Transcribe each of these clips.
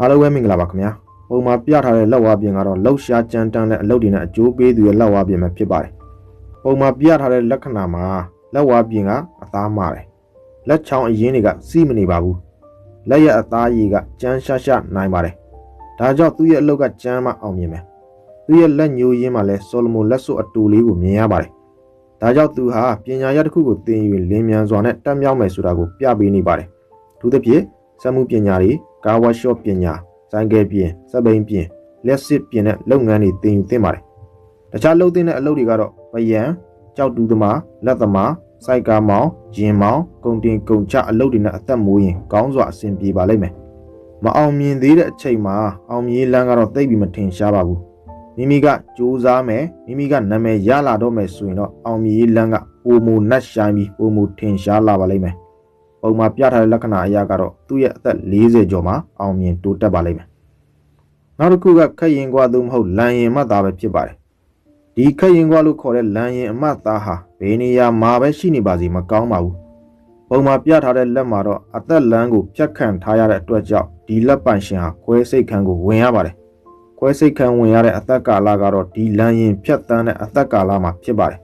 အားလုံးပဲမင်္ဂလာပါခင်ဗျာပုံမှာပြထားတဲ့လက်ဝါးပြင်ကတော့လှုပ်ရှားကြမ်းတမ်းတဲ့အလုပ်တွေနဲ့အကျိုးပေးသူရဲ့လက်ဝါးပြင်ပဲဖြစ်ပါတယ်ပုံမှာပြထားတဲ့လက္ခဏာမှာလက်ဝါးပြင်ကအသားမာတယ်လက်ချောင်းအရင်းတွေကစီးမနေပါဘူးလက်ရအသားရည်ကကြမ်းရှားရှားနိုင်ပါတယ်ဒါကြောင့်သူ့ရဲ့အလုပ်ကကြမ်းမှအောင်မြင်မယ်သူ့ရဲ့လက်ညှိုးရင်းမှာလဲဆိုလိုမွန်လက်စွပ်အတူလေးကိုမြင်ရပါတယ်ဒါကြောင့်သူဟာပညာရတစ်ခုကိုသင်ယူလင်းမြန်စွာနဲ့တက်မြောက်မယ်ဆိုတာကိုပြပေးနေပါတယ်သူသဖြင့်စက်မှုပညာတွေ ကားဝါရှော့ပညာဆိုင်ကယ်ပြင်စက်ဘိန်းပြင်လက်စစ်ပြင်တဲ့လုပ်ငန်းတွေသင်ယူသင့်ပါတယ်တခြားလုပ်သင့်တဲ့အလုပ်တွေကတော့ပယံကြောက်တူးသမားလက်သမားစိုက်ကားမောင်းရင်မောင်းကုန်တင်ကုန်ချအလုပ်တွေနဲ့အသက်မွေးရင်ကောင်းစွာအဆင်ပြေပါလိမ့်မယ်မအောင်မြင်သေးတဲ့အချိန်မှာအောင်မြင်လန်းကတော့သိပ်ပြီးမထင်ရှားပါဘူးမိမိကစူးစမ်းမယ်မိမိကနာမည်ရလာတော့မယ်ဆိုရင်တော့အောင်မြင်လန်းကပုံမူနတ်ရှိုင်းပြီးပုံမူထင်ရှားလာပါလိမ့်မယ် ပုံမှာပြထားတဲ့လက္ခဏာအရာကတော့သူ့ရဲ့အသက်40ကျော်မှာအောင်မြင်တိုးတက်ပါလိမ့်မယ်နောက်တစ်ခုကခက်ရင်ကွာသို့မဟုတ်လန်ရင်မှတ်သားပဲဖြစ်ပါတယ်ဒီခက်ရင်ကွာလို့ခေါ်တဲ့လန်ရင်အမှတ်သားဟာဘယ်နေရာမှာပဲရှိနေပါစေမကောင်းပါဘူးပုံမှာပြထားတဲ့လက်မှာတော့အသက်လန်းကိုဖြတ်ခံထားရတဲ့အတွက်ကြောင့်ဒီလက်ပိုင်ရှင်ဟာခွဲစိတ်ခံကိုဝင်ရပါတယ်ခွဲစိတ်ခံဝင်ရတဲ့အသက်ကာလကတော့ဒီလန်ရင်ဖြတ်တန်းတဲ့အသက်ကာလမှာဖြစ်ပါတယ်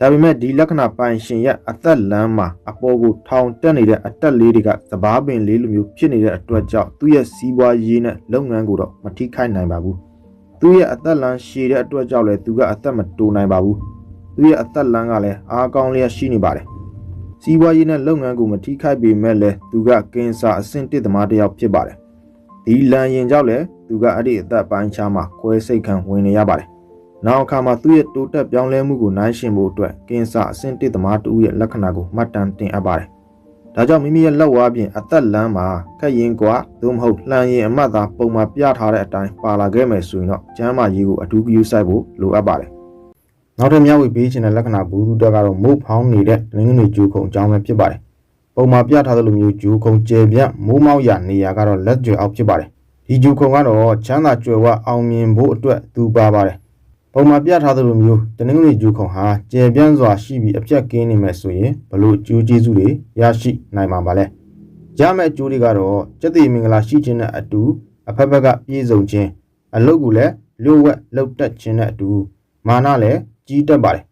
ဒါပေမဲ့ဒီလက္ခဏာပိုင်ရှင်ရဲ့အသက်လမ်းမှာအပေါ်ကိုထောင်တက်နေတဲ့အတက်လေးတွေကသဘာပင်လေးလိုမျိုးဖြစ်နေတဲ့အတွက်ကြောင့်သူ့ရဲ့စီးပွားရေးနဲ့လုပ်ငန်းကိုတော့မထိခိုက်နိုင်ပါဘူးသူ့ရဲ့အသက်လမ်းရှည်တဲ့အတွက်ကြောင့်လည်းသူကအသက်မတိုးနိုင်ပါဘူးသူ့ရဲ့အသက်လမ်းကလည်းအားကောင်းလျက်ရှိနေပါတယ်စီးပွားရေးနဲ့လုပ်ငန်းကိုမထိခိုက်ပေမဲ့လည်းသူကကင်ဆာအဆင့်တစ်သမားတစ်ယောက်ဖြစ်ပါတယ်ဒီလမ်းရင်ကြောင့်လည်းသူကအဲ့ဒီအသက်ပိုင်းခြားမှာခွဲစိတ်ခံဝင်နေရပါတယ် နောက်အခါမှာသူ့ရဲ့တိုးတက်ပြောင်းလဲမှုကိုနိုင်ရှင်ဖို့အတွက်ကင်ဆာအဆင့်တစ်သမားတူရဲ့လက္ခဏာကိုမှတ်တမ်းတင်အပ်ပါတယ်။ဒါကြောင့်မိမိရဲ့လက်ဝါးပြင်အသက်လမ်းမှာခက်ရင်ကွာသို့မဟုတ်လှန်ရင်အမှတ်သာပုံမှာပြထားတဲ့အတိုင်းပါလာခဲ့မယ်ဆိုရင်တော့ကျမ်းမာရေးကိုအထူးပြုစိုက်ဖို့လိုအပ်ပါတယ်။နောက်ထပ်မျှဝေပေးခြင်းတဲ့လက္ခဏာဘူးသူတက်ကတော့မုတ်ဖောင်းနေတဲ့လင်းငွေဂျူခုံအကြောင်းပဲဖြစ်ပါတယ်။ပုံမှာပြထားသလိုမျိုးဂျူခုံကျယ်ပြန့်မိုးမောက်ရနေရာကတော့လက်ကျွေအောက်ဖြစ်ပါတယ်။ဒီဂျူခုံကတော့ချမ်းသာကြွယ်ဝအောင်မြင်ဖို့အတွက်သူပါပါတယ် ပုံမှာပြထားသလိုမျိုးတနင်္ဂနွေဂျူခုံဟာကျယ်ပြန့်စွာရှိပြီးအပြက်ကင်းနေမယ်ဆိုရင်ဘလို့ကျိုးကျေးဇူးတွေရရှိနိုင်မှာပါလဲရမယ့်ကျိုးတွေကတော့စက်တိမင်္ဂလာရှိခြင်းနဲ့အတူအဖက်ဖက်ကပြည့်စုံခြင်းအလုတ်ကိုလည်းလျှို့ဝှက်လှုပ်တက်ခြင်းနဲ့အတူမာနလည်းကြီးတက်ပါတယ်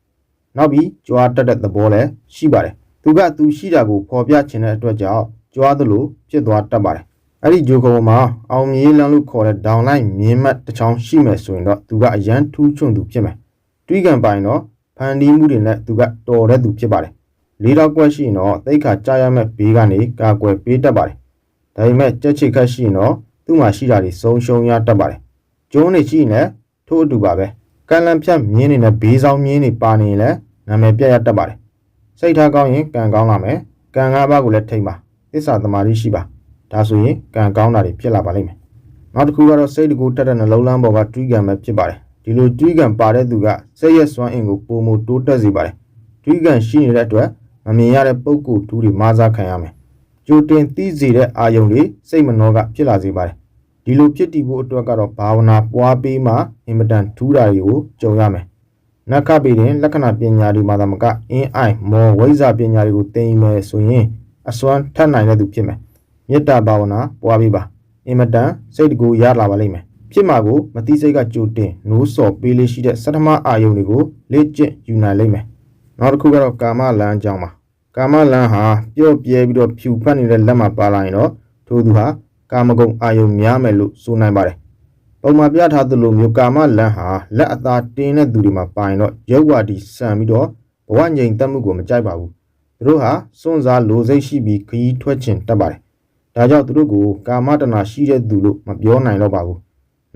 နောက်ပြီးကြွားတက်တဲ့သဘောလည်းရှိပါတယ်သူကသူရှိတာကိုဖော်ပြခြင်းတဲ့အတွက်ကြောင့်ကြွားသလိုဖြစ်သွားတတ်ပါတယ် အဲ့ဒီဂျိုကုံမှာအောင်မြေးလန်းလို့ခေါ်တဲ့ဒေါင်လိုက်မြင်းမတ်တစ်ချောင်းရှိမယ်ဆိုရင်တော့သူကအရန်ထူးချွန်သူဖြစ်မယ်။တွေးကံပိုင်တော့ဖန်တီးမှုတွေနဲ့သူကတော်တဲ့သူဖြစ်ပါတယ်။လေးတော့ကွက်ရှိရင်တော့သိခါကြားရမဲ့ဘေးကနေကာကွယ်ပေးတတ်ပါတယ်။ဒါပေမဲ့ကြက်ချစ်ခတ်ရှိရင်တော့သူ့မှာရှိတာတွေဆုံးရှုံးရတတ်ပါတယ်။ကျိုးနေရှိရင်လည်းထို့အတူပါပဲ။ကံလန်ဖြတ်မြင်းနေတဲ့ဘေးဆောင်မြင်းတွေပါနေရင်လည်းနာမည်ပြတ်ရတတ်ပါတယ်။စိတ်ထားကောင်းရင်ကံကောင်းလာမယ်။ကံငါးပါးကိုလည်းထိမ့်ပါ။သစ္စာသမာဓိရှိပါ။ ဒါဆိုရင်ကံကောင်းတာတွေဖြစ်လာပါလိမ့်မယ်နောက်တစ်ခုကတော့စိတ်တကူတက်တဲ့နှလုံးလမ်းပေါ်ကတွေးကံပဲဖြစ်ပါတယ်ဒီလိုတွေးကံပါတဲ့သူကစိတ်ရဲ့စွမ်းအင်ကိုပုံမတိုးတက်စေပါတယ်တွေးကံရှိနေတဲ့အတွက်မမြင်ရတဲ့ပုံကူတူးတွေမာစားခံရမယ်ကြိုတင်သိစေတဲ့အာယုံတွေစိတ်မနှောကဖြစ်လာစေပါတယ်ဒီလိုဖြစ်တည်ဖို့အတွက်ကတော့ဘာဝနာပွားပေးမှအင်မတန်ထူးတာတွေကိုကြုံရမယ်နက္ခပေရင်လက္ခဏာပညာတွေမှာသမကအင်းအိုင်မောဝိဇ္ဇာပညာတွေကိုသင်ယူမယ်ဆိုရင်အစွမ်းထက်နိုင်တဲ့သူဖြစ်မယ် မေတ္တာဘာဝနာပွားပြီးပါအင်မတန်စိတ်တကူရလာပါလိမ့်မယ်ဖြစ်မှာကိုမတိစိတ်ကကြိုတင်နိုးစော်ပေးလေးရှိတဲ့စတမအာယုန်တွေကိုလေ့ကျင့်ယူနိုင်လိမ့်မယ်နောက်တစ်ခုကတော့ကာမလမ်းအကြောင်းပါကာမလမ်းဟာပျော့ပြဲပြီးတော့ဖြူဖတ်နေတဲ့လက်မှာပါလာရင်တော့ထိုသူဟာကာမဂုဏ်အာယုန်များမယ်လို့ဆိုနိုင်ပါတယ်ပုံမှာပြထားသလိုမျိုးကာမလမ်းဟာလက်အသာတင်းတဲ့သူတွေမှာပါရင်တော့ရုပ်ဝါဒီဆန်ပြီးတော့ဘဝငြိမ်သက်မှုကိုမကြိုက်ပါဘူးသူတို့ဟာစွန့်စားလိုစိတ်ရှိပြီးခရီးထွက်ခြင်းတတ်ပါတယ် ဒါကြောင့်သူတို့ကိုကာမတဏရှိတဲ့သူလို့မပြောနိုင်တော့ပါဘူး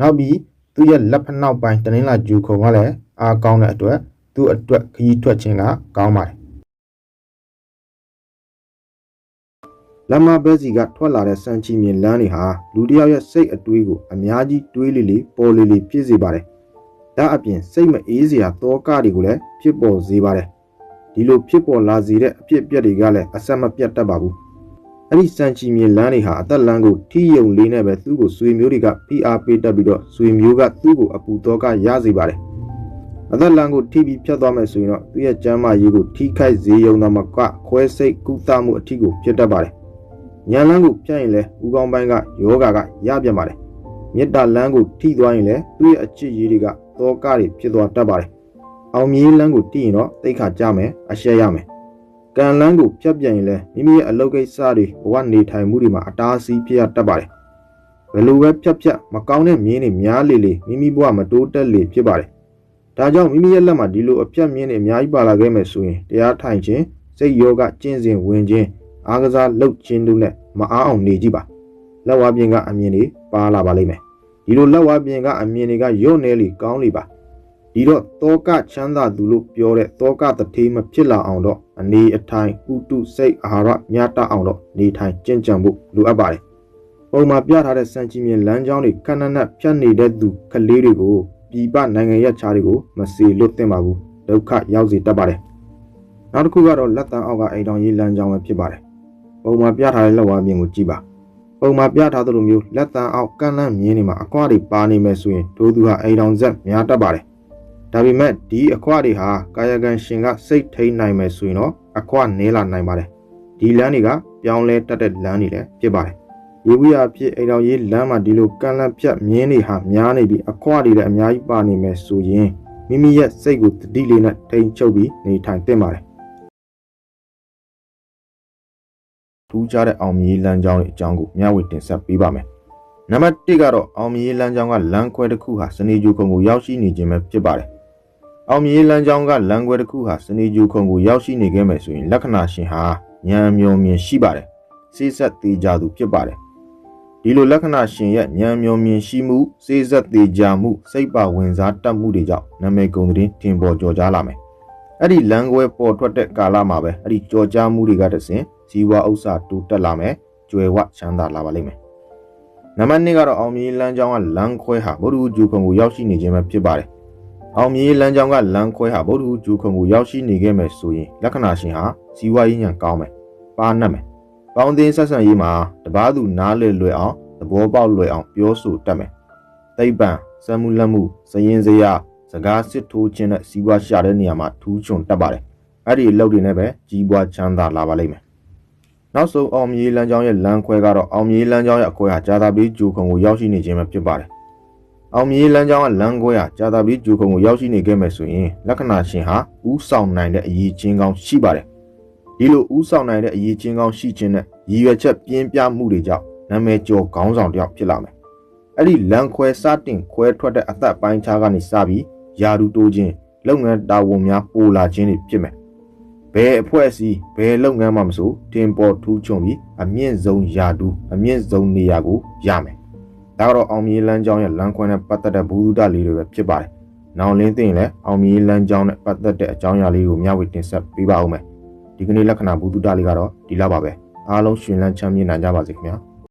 နောက်ပြီးသူရဲ့လက်ဖက်နောက်ပိုင်းတနင်္လာဂျူခုံကလည်းအားကောင်းတဲ့အတွက်သူ့အတွက်ခရီးထွက်ခြင်းကကောင်းပါတယ်လမ်းမဘဲစီကထွက်လာတဲ့စံချီမြင်လမ်းတွေဟာလူတစ်ယောက်ရဲ့စိတ်အတွေးကိုအများကြီးတွေးလေလေပေါ်လေလေဖြစ်စေပါတယ်။ဒါအပြင်စိတ်မအေးစရာတောကတွေကိုလည်းဖြစ်ပေါ်စေပါတယ်။ဒီလိုဖြစ်ပေါ်လာစေတဲ့အဖြစ်အပျက်တွေကလည်းအဆက်မပြတ်တတ်ပါဘူး။ အဲ့ဒီစံချီမြေလမ်းတွေဟာအသက်လမ်းကိုထိယုံလေးနဲ့ပဲသူ့ကိုဆွေမျိုးတွေကဖိအားပေးတတ်ပြီးတော့ဆွေမျိုးကသူ့ကိုအပူတော့ကရစေပါတယ်အသက်လမ်းကိုထိပြီးဖြတ်သွားမယ်ဆိုရင်တော့သူ့ရဲ့ကျမ်းမာရေးကိုထိခိုက်စေရုံသာမကခွဲစိတ်ကုသမှုအထီးကိုဖြစ်တတ်ပါတယ်ဉာဏ်လန်းကိုဖြတ်ရင်လဲဦးကောင်းပိုင်းကယောဂကရပြန်ပါတယ်မေတ္တာလန်းကိုထိသွားရင်လဲသူ့ရဲ့အချစ်ရေးတွေကသောကတွေဖြစ်သွားတတ်ပါတယ်အောင်မြင်လန်းကိုတိရင်တော့တိတ်ခါကြမယ်အရှက်ရမယ် ကံလန်းကိုဖြတ်ပြန်ရင်လဲမိမိရဲ့အလုပ်ကိစ္စတွေဘဝနေထိုင်မှုတွေမှာအတားအဆီးဖြစ်ရတတ်ပါတယ်ဘယ်လိုပဲဖြတ်ဖြတ်မကောင်းတဲ့မြင်းတွေများလေလေမိမိဘဝမတိုးတက်လေဖြစ်ပါတယ်ဒါကြောင့်မိမိရဲ့လက်မှာဒီလိုအပြတ်မြင်းတွေအများကြီးပါလာခဲ့မယ်ဆိုရင်တရားထိုင်ခြင်းစိတ်ယောဂကျင့်စဉ်ဝင်ခြင်းအားကစားလုပ်ခြင်းတို့နဲ့မအားအောင်နေကြည့်ပါလက်ဝါးပြင်ကအမြင်တွေပါလာပါလိမ့်မယ်ဒီလိုလက်ဝါးပြင်ကအမြင်တွေကယုံနေလေကောင်းလေပါ ဒီတော့တောကချမ်းသာသူလို့ပြောတဲ့တောကတထေးမဖြစ်လာအောင်တော့အနေအထိုင်ဥတုစိတ်အာဟာရမြတ်တအောင်တော့နေထိုင်ကြင်ကြံဖို့လိုအပ်ပါတယ်ပုံမှာပြထားတဲ့စံချီမြင်လမ်းကြောင်းတွေခဏနက်ဖြတ်နေတဲ့သူကလေးတွေကိုပြည်ပနိုင်ငံရပ်ခြားတွေကိုမစီလွတ်သင့်ပါဘူးဒုက္ခရောက်စေတတ်ပါတယ်နောက်တစ်ခုကတော့လက်တန်းအောက်ကအိမ်တော်ရေးလမ်းကြောင်းပဲဖြစ်ပါတယ်ပုံမှာပြထားတဲ့လက်ဝါးပြင်ကိုကြည့်ပါပုံမှာပြထားသလိုမျိုးလက်တန်းအောက်ကန့်လန့်မြင်းနေမှာအကွာတွေပါနေမယ်ဆိုရင်ဒိုးသူဟာအိမ်တော်ဆက်များတတ်ပါတယ် ဒါပေမဲ့ဒီအခွတွေဟာကာယကံရှင်ကစိတ်ထိန်နိုင်မယ်ဆိုရင်တော့အခွနဲလာနိုင်ပါတယ်ဒီလမ်းတွေကပြောင်းလဲတတ်တဲ့လမ်းတွေလည်းဖြစ်ပါတယ်ရေဝိယာဖြစ်အိမ်တော်ရေးလမ်းမှာဒီလိုကန့်လန့်ဖြတ်မြင်းတွေဟာများနေပြီးအခွတွေလည်းအများကြီးပါနေမယ်ဆိုရင်မိမိရဲ့စိတ်ကိုတတိလေးနဲ့ထိန်ချုပ်ပြီးနေထိုင်သင့်ပါတယ်ထူးခြားတဲ့အောင်မြင်လမ်းကြောင်းရဲ့အကြောင်းကိုမျှဝေတင်ဆက်ပေးပါမယ်နံပါတ်1ကတော့အောင်မြင်လမ်းကြောင်းကလမ်းခွဲတစ်ခုဟာစနေဂျူခုံကိုရောက်ရှိနေခြင်းပဲဖြစ်ပါတယ် အောင်မြင်လမ်းကြောင်းကလမ်းခွဲတစ်ခုဟာစနေဂျူခုံကိုရောက်ရှိနေခဲ့မယ်ဆိုရင်လက္ခဏာရှင်ဟာဉာဏ်မျောမြင်ရှိပါတယ်စိစက်သေးကြသူဖြစ်ပါတယ်ဒီလိုလက္ခဏာရှင်ရဲ့ဉာဏ်မျောမြင်ရှိမှုစိစက်သေးကြမှုစိတ်ပါဝင်စားတတ်မှုတွေကြောင့်နာမည်ကုန်သတင်းထင်ပေါ်ကျော်ကြားလာမယ်အဲ့ဒီလမ်းခွဲပေါ်ထွက်တဲ့ကာလမှာပဲအဲ့ဒီကြော်ကြားမှုတွေကတဆင်ဇီဝဥစ္စာတိုးတက်လာမယ်ကျွယ်ဝချမ်းသာလာပါလိမ့်မယ်နံပါတ်2ကတော့အောင်မြင်လမ်းကြောင်းကလမ်းခွဲဟာဗုဒ္ဓဂျူခုံကိုရောက်ရှိနေခြင်းပဲဖြစ်ပါတယ် အောင်မြင်လမ်းကြောင်းကလမ်းခွဲဟာဗုဒ္ဓဂျူခုံကိုရောက်ရှိနေခဲ့မယ်ဆိုရင်လက္ခဏာရှင်ဟာဇီဝရေးဉာဏ်ကောင်းမယ်ပါနှက်မယ်ပေါင်းသင်းဆက်ဆံရေးမှာတပားသူနားလည်လွယ်အောင်သဘောပေါက်လွယ်အောင်ပြောဆိုတတ်မယ်သိပ္ပံစံမှုလက်မှုစရင်စရာစကားစစ်ထိုးခြင်းနဲ့စီးပွားရှာတဲ့နေရာမှာထူးချွန်တတ်ပါတယ်အဲ့ဒီအလုပ်တွေနဲ့ပဲကြီးပွားချမ်းသာလာပါလိမ့်မယ်နောက်ဆုံးအောင်မြေလမ်းကြောင်းရဲ့လမ်းခွဲကတော့အောင်မြေလမ်းကြောင်းရဲ့အခွဲဟာဂျာတာဘီဂျူခုံကိုရောက်ရှိနေခြင်းပဲဖြစ်ပါတယ် အောင်မြေလမ်းကြောင်းကလမ်းခွဲဟာဂျာတာဘီဂျူခုံကိုရောက်ရှိနေခဲ့မယ်ဆိုရင်လက္ခဏာရှင်ဟာဥဆောင်နိုင်တဲ့အရေးချင်းကောင်းရှိပါတယ်ဒီလိုဥဆောင်နိုင်တဲ့အရေးချင်းကောင်းရှိခြင်းနဲ့ရည်ရွယ်ချက်ပြင်းပြမှုတွေကြောင့်နာမည်ကျော်ခေါင်းဆောင်တစ်ယောက်ဖြစ်လာမယ်အဲ့ဒီလမ်းခွဲစတင်ခွဲထွက်တဲ့အသက်ပိုင်းခြားကနေစပြီးယာဒူတိုးခြင်းလုပ်ငန်းတာဝန်များပိုလာခြင်းတွေဖြစ်မယ်ဘယ်အဖွဲ့အစည်းဘယ်လုပ်ငန်းမှမဆိုတင်ပေါ်ထူးချွန်ပြီးအမြင့်ဆုံးယာဒူအမြင့်ဆုံးနေရာကိုရမယ် ဒါကတော့အောင်မြေလမ်းကြောင်းရဲ့လမ်းခွဲနဲ့ပတ်သက်တဲ့ဘုဒ္ဓလေးတွေပဲဖြစ်ပါတယ်နောင်လင်းသိရင်လည်းအောင်မြေလမ်းကြောင်းနဲ့ပတ်သက်တဲ့အကြောင်းအရာလေးကိုမျှဝေတင်ဆက်ပေးပါဦးမယ်ဒီကနေ့လက္ခဏာဘုဒ္ဓလေးကတော့ဒီလောက်ပါပဲအားလုံးရှင်လန်းချမ်းမြေ့နိုင်ကြပါစေခင်ဗျာ